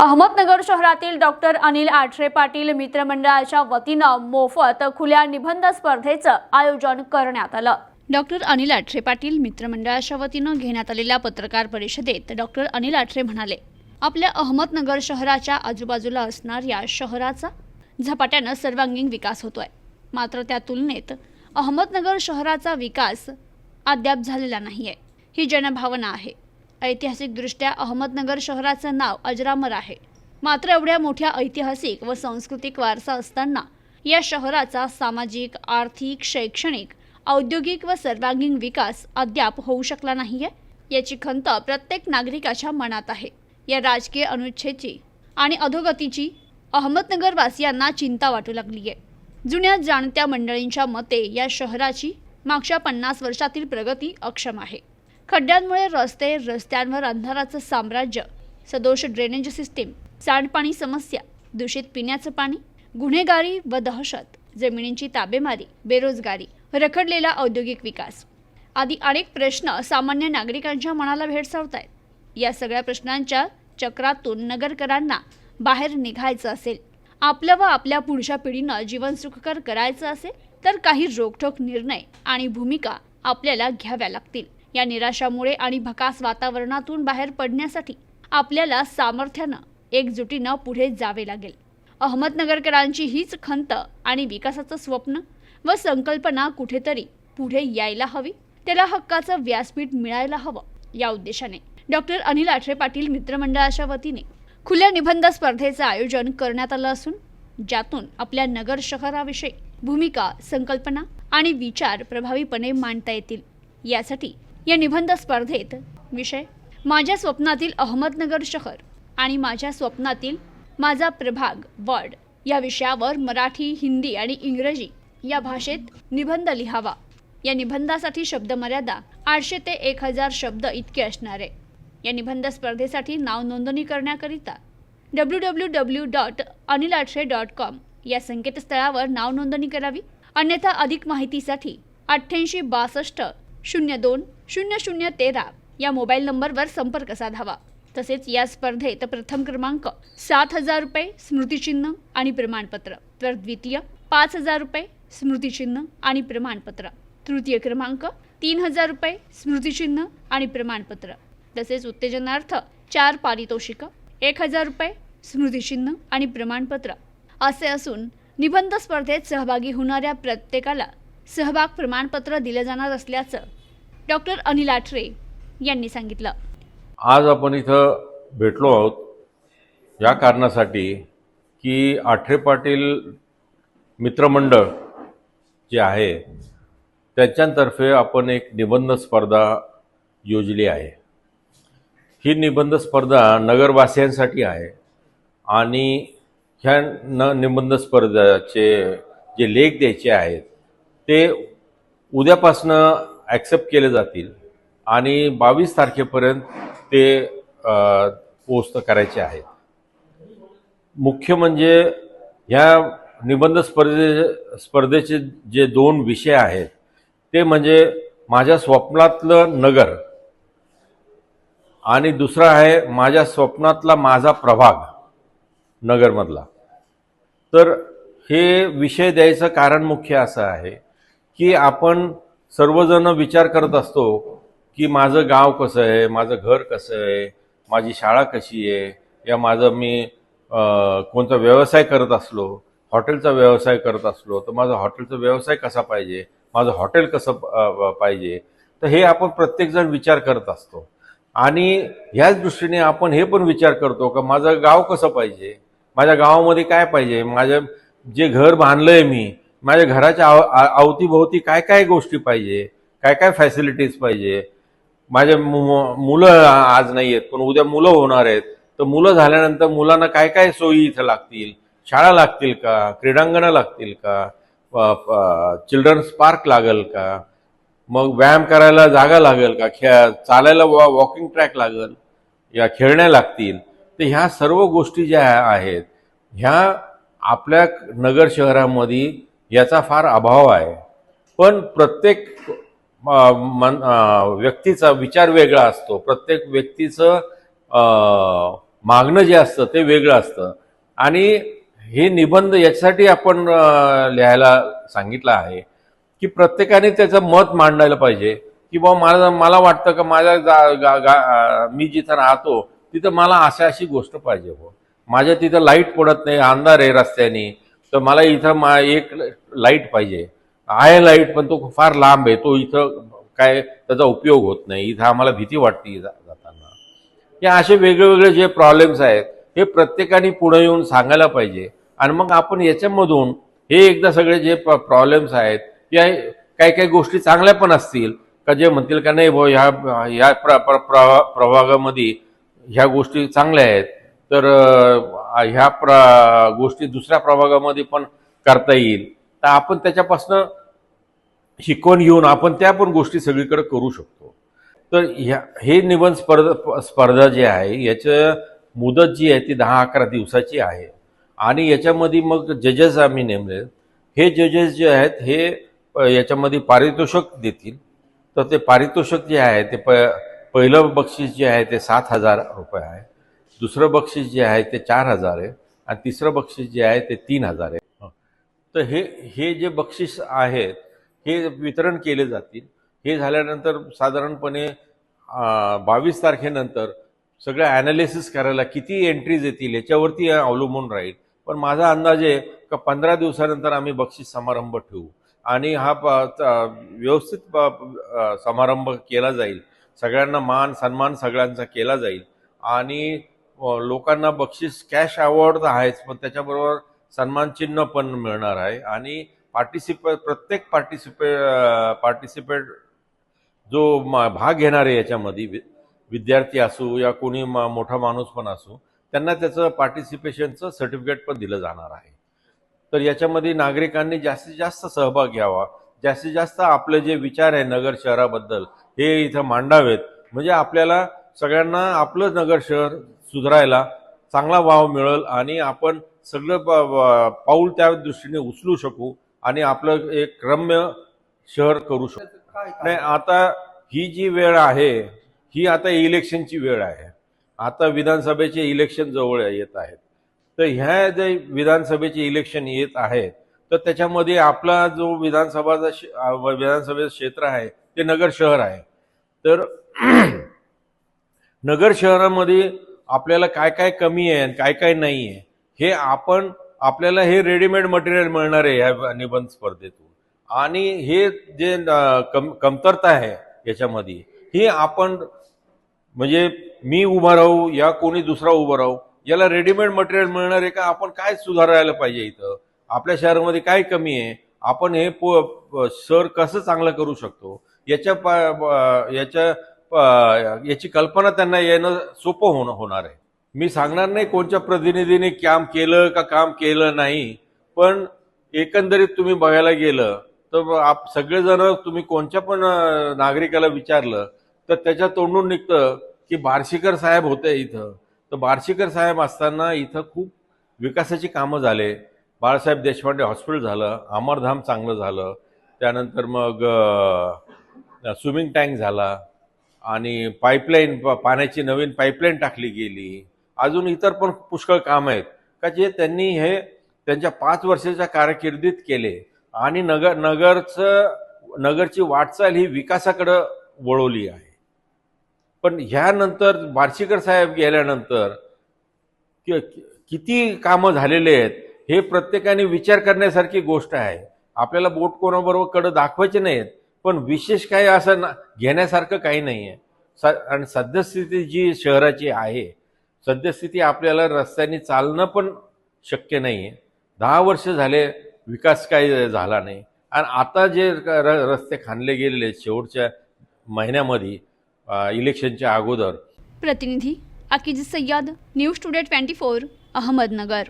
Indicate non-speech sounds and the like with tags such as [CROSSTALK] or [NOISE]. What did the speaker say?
अहमदनगर शहरातील डॉक्टर अनिल आठरे पाटील मित्रमंडळाच्या वतीनं मोफत खुल्या निबंध स्पर्धेचं आयोजन करण्यात आलं. डॉक्टर अनिल आठरे पाटील मित्रमंडळाच्या वतीनं घेण्यात आलेल्या पत्रकार परिषदेत डॉक्टर अनिल आठरे म्हणाले आपल्या अहमदनगर शहराच्या आजूबाजूला असणाऱ्या शहराचा झपाट्यानं सर्वांगीण विकास होतोय. मात्र त्या तुलनेत अहमदनगर शहराचा विकास अद्याप झालेला नाहीये. ही जनभावना आहे. ऐतिहासिकदृष्ट्या अहमदनगर शहराचं नाव अजरामर आहे. मात्र एवढ्या मोठ्या ऐतिहासिक व सांस्कृतिक वारसा असताना या शहराचा सामाजिक आर्थिक शैक्षणिक औद्योगिक व सर्वांगीण विकास अद्याप होऊ शकला नाहीये याची खंत प्रत्येक नागरिकाच्या मनात आहे. या राजकीय अनुच्छेदची आणि अधोगतीची अहमदनगरवासियांना चिंता वाटू लागली आहे जुन्या जाणत्या मंडळींच्या मते या शहराची मागच्या पन्नास वर्षातील प्रगती अक्षम आहे. खड्ड्यांमुळे रस्ते रस्त्यांवर अंधाराचं साम्राज्य सदोष ड्रेनेज सिस्टीम सांडपाणी समस्या दूषित पिण्याचं पाणी गुन्हेगारी व दहशत जमिनींची ताबेमारी बेरोजगारी रखडलेला औद्योगिक विकास आदी अनेक प्रश्न सामान्य नागरिकांच्या मनाला भेडसावत आहेत या सगळ्या प्रश्नांच्या चक्रातून नगरकरांना बाहेर निघायचं असेल आपलं व आपल्या पुढच्या पिढीनं जीवन सुखकर करायचं असेल तर काही रोखठोक निर्णय आणि भूमिका आपल्याला घ्याव्या लागतील. या निराशामुळे आणि भकास वातावरणातून बाहेर पडण्यासाठी आपल्याला सामर्थ्यानं एकजुटीनं पुढे जावे लागेल. अहमदनगरकरांची हीच खंत आणि विकासाचं स्वप्न व संकल्पना कुठेतरी पुढे यायला हवी त्याला हक्काचं व्यासपीठ मिळायला हवं या उद्देशाने. डॉक्टर अनिल आठरे पाटील मित्रमंडळाच्या वतीने खुल्या निबंध स्पर्धेचं आयोजन करण्यात आलं असून ज्यातून आपल्या नगर शहराविषयी भूमिका संकल्पना आणि विचार प्रभावीपणे मांडता येतील. यासाठी या निबंध स्पर्धेत विषय. माझ्या स्वप्नातील अहमदनगर शहर आणि माझ्या स्वप्नातील माझा प्रभाग वर्ड या विषयावर मराठी हिंदी आणि इंग्रजी या भाषेत निबंध लिहावा. या निबंधासाठी शब्दमर्यादा आठशे ते एक हजार शब्द इतके असणार. आहे या निबंध स्पर्धेसाठी नाव नोंदणी करण्याकरिता W W W dot Anil Athare dot com या संकेतस्थळावर नाव नोंदणी करावी. अन्यथा अधिक माहितीसाठी अठ्ठ्याऐंशी बासष्ट शून्य दोन शून्य शून्य तेरा या मोबाईल नंबरवर संपर्क साधावा. तसेच या स्पर्धेत प्रथम क्रमांक सात हजार रुपये स्मृतिचिन्ह आणि प्रमाणपत्र. तर द्वितीय पाच हजार रुपये स्मृतिचिन्ह आणि प्रमाणपत्र. तृतीय क्रमांक तीन हजार रुपये स्मृतिचिन्ह आणि प्रमाणपत्र. तसेच उत्तेजनार्थ चार पारितोषिकं एक हजार रुपये स्मृतिचिन्ह आणि प्रमाणपत्र. असे असून निबंध स्पर्धेत सहभागी होणाऱ्या प्रत्येकाला सहभाग प्रमाणपत्र दिलं जाणार असल्याचं डॉक्टर अनिल आठरे यांनी सांगितलं. आज आपण इथं भेटलो आहोत या कारणासाठी की आठरे पाटील मित्रमंडळ जे आहे त्यांच्यातर्फे आपण एक निबंध स्पर्धा योजली आहे. ही निबंध स्पर्धा नगरवासियांसाठी आहे आणि ह्या न निबंध स्पर्धाचे जे लेख द्यायचे आहेत ते उद्यापासनं ॲक्सेप्ट केले जातील आणि बावीस तारखेपर्यंत ते पोस्ट करायचे आहेत. मुख्य म्हणजे ह्या निबंध स्पर्धे स्पर्धेचे जे दोन विषय आहेत ते म्हणजे माझ्या स्वप्नातलं नगर आणि दुसरा आहे माझ्या स्वप्नातला माझा प्रभाग नगरमधला. तर हे विषय द्यायचं कारण मुख्य असं आहे की आपण सर्वजण विचार करत असतो की माझं गाव कसं आहे माझं घर कसं आहे माझी शाळा कशी आहे? या माझं मी कोणता व्यवसाय करत असलो हॉटेलचा व्यवसाय करत असलो तर माझा हॉटेलचा व्यवसाय कसा पाहिजे? माझं हॉटेल कसं पाहिजे? तर हे आपण प्रत्येकजण विचार करत असतो. आणि ह्याच दृष्टीने आपण हे पण विचार करतो का माझं गाव कसं पाहिजे? माझ्या गावामध्ये काय पाहिजे? माझं जे घर बांधलंय मी माझ्या घराच्या आव अवतीभोवती काय काय गोष्टी पाहिजे? काय काय फॅसिलिटीज पाहिजे? माझे मु- मुलं आज नाही आहेत पण उद्या मुलं होणार आहेत. तर मुलं झाल्यानंतर मुलांना काय काय सोयी इथं लागतील? शाळा लागतील का? क्रीडांगणं लागतील का? चिल्ड्रन्स पार्क लागेल का? मग व्यायाम करायला जागा लागेल का? खेळ चालायला वॉ वॉकिंग ट्रॅक लागेल? या खेळण्या लागतील. तर ह्या सर्व गोष्टी ज्या आहेत ह्या आपल्या नगर शहरामध्ये याचा फार अभाव आहे. पण प्रत्येक मन व्यक्तीचा विचार वेगळा असतो. प्रत्येक व्यक्तीचं मागणं जे असतं ते वेगळं असतं. आणि हे निबंध याच्यासाठी आपण लिहायला सांगितलं आहे की प्रत्येकाने त्याचं मत मांडायला पाहिजे. की बाबा मला मला वाटतं का माझ्या गा गा, गा, मी जिथं राहतो तिथं मला अशा अशी गोष्ट पाहिजे हो माझ्या तिथं लाइट पडत नाही अंधार आहे रस्त्याने. तर मला इथं मा एक लाइट पाहिजे. आहे लाइट पण तो फार लांब आहे. तो इथं काय त्याचा उपयोग होत नाही. इथं आम्हाला भीती वाटते जाताना. हे असे वेगळे वेगळे जे प्रॉब्लेम्स आहेत हे प्रत्येकाने पुढे येऊन सांगायला पाहिजे. आणि मग आपण याच्यामधून हे एकदा सगळे जे प्रॉब्लेम्स आहेत या काही काही गोष्टी चांगल्या पण असतील. का जे म्हणतील का नाही भाऊ ह्या ह्या प्र, प्रभागामध्ये ह्या गोष्टी चांगल्या आहेत. तर ह्या प्र गोष्टी दुसऱ्या प्रभागामध्ये पण करता येईल. तर आपण त्याच्यापासनं शिकवण घेऊन आपण त्या पण गोष्टी सगळीकडे करू शकतो. तर ह्या हे निबंध स्पर्धा स्पर्धा जी आहे याचं मुदत जी आहे ती दहा अकरा दिवसाची आहे. आणि याच्यामध्ये मग जजेस आम्ही नेमले. हे जजेस जे आहेत हे याच्यामध्ये पारितोषक देतील. तर ते पारितोषक जे आहे ते प पहिलं बक्षीस जे आहे ते सात हजार रुपये आहे. दुसरं बक्षीस जे आहे ते चार हजार आहे. आणि तिसरं बक्षीस जे आहे ते तीन हजार आहे. तर हे हे जे बक्षीस आहेत हे वितरण केले जातील. हे झाल्यानंतर साधारणपणे बावीस तारखेनंतर सगळं ॲनालिसिस करायला किती एंट्रीज येतील याच्यावरती अवलंबून राहील. पण माझा अंदाज आहे का पंधरा दिवसानंतर आम्ही बक्षीस समारंभ ठेवू. आणि हा प- व्यवस्थित समारंभ केला जाईल. सगळ्यांना मान सन्मान सगळ्यांचा केला जाईल. आणि लोकांना बक्षीस कॅश अवॉर्ड तर आहेच पण त्याच्याबरोबर सन्मानचिन्ह पण मिळणार आहे. आणि पार्टिसिपे प्रत्येक पार्टिसिपे पार्टिसिपेट जो मा भाग घेणार आहे याच्यामध्ये वि- विद्यार्थी असू या कोणी मा मोठा माणूस पण असू त्यांना त्याचं पार्टिसिपेशनचं सर्टिफिकेट पण दिलं जाणार आहे. तर याच्यामध्ये नागरिकांनी जास्तीत जास्त सहभाग घ्यावा. जास्तीत जास्त आपले जे विचार आहे नगर शहराबद्दल हे इथं मांडावेत. म्हणजे आपल्याला सगळ्यांना आपलं नगर शहर सुधारायला चांगला वाव मिळेल आणि आपण सगळं पाऊल त्या दृष्टीने उचलू शकू आणि आपलं एक रम्य शहर करू शकू. नाही आता ही जी वेळ आहे ही आता इलेक्शनची वेळ आहे. आता विधानसभेचे इलेक्शन जवळ येत आहेत. तर ह्या जे विधानसभेचे इलेक्शन येत आहेत तर त्याच्यामध्ये आपला जो विधानसभाचा विधानसभेचं क्षेत्र आहे ते नगर शहर आहे. तर [CLEARS THROAT] नगर शहरामध्ये आपल्याला काय काय कमी आहे आणि काय काय नाही आहे हे आपण आपल्याला हे रेडीमेड मटेरियल मिळणार आहे ह्या निबंध स्पर्धेतून. आणि हे जे कम कमतरता आहे याच्यामध्ये हे आपण म्हणजे मी उभा राहू या कोणी दुसरा उभा राहू याला रेडीमेड मटेरियल मिळणार आहे का आपण काय सुधारायला पाहिजे इथं? आपल्या शहरामध्ये काय कमी आहे? आपण हे पो प- कसं चांगलं करू शकतो? याच्या पा- प- याच्या याची कल्पना त्यांना येणं सोपं होणं होणार आहे. मी सांगणार नाही कोणत्या प्रतिनिधीने काम केलं का काम केलं नाही पण एकंदरीत तुम्ही बघायला गेलं तर आप सगळेजण तुम्ही कोणत्या पण नागरिकाला विचारलं तर त्याच्या तोंडून निघतं की बार्शीकर साहेब होते इथं. तर बार्शीकर साहेब असताना इथं खूप विकासाची कामं झाले. बाळासाहेब देशपांडे हॉस्पिटल झालं अमरधाम चांगलं झालं. त्यानंतर मग स्विमिंग टँक झाला. आणि पाईपलाईन पाण्याची नवीन पाईपलाईन टाकली गेली. अजून इतर पण पुष्कळ काम आहेत. का जे त्यांनी हे त्यांच्या पाच वर्षाच्या कारकिर्दीत केले. आणि नगर नगरचं नगरची वाटचाल ही विकासाकडं वळवली आहे. पण ह्यानंतर बार्शीकर साहेब गेल्यानंतर कि- किती कामं झालेले आहेत हे प्रत्येकाने विचार करण्यासारखी गोष्ट आहे. आपल्याला बोट कोणाबरोबर कडं दाखवायचे नाहीत पण विशेष काही असं ना- घेण्यासारखं काही नाही आहे स आणि सद्यस्थिती जी शहराची आहे सद्यस्थिती आपल्याला रस्त्याने चालणं पण शक्य नाही आहे दहा वर्ष झाले विकास काही झाला नाही. आणि आता जे र- र- रस्ते खाणले गेलेले शेवटच्या महिन्यामध्ये इलेक्शनच्या अगोदर. प्रतिनिधी Akij Sayyad news today twenty four Ahmednagar.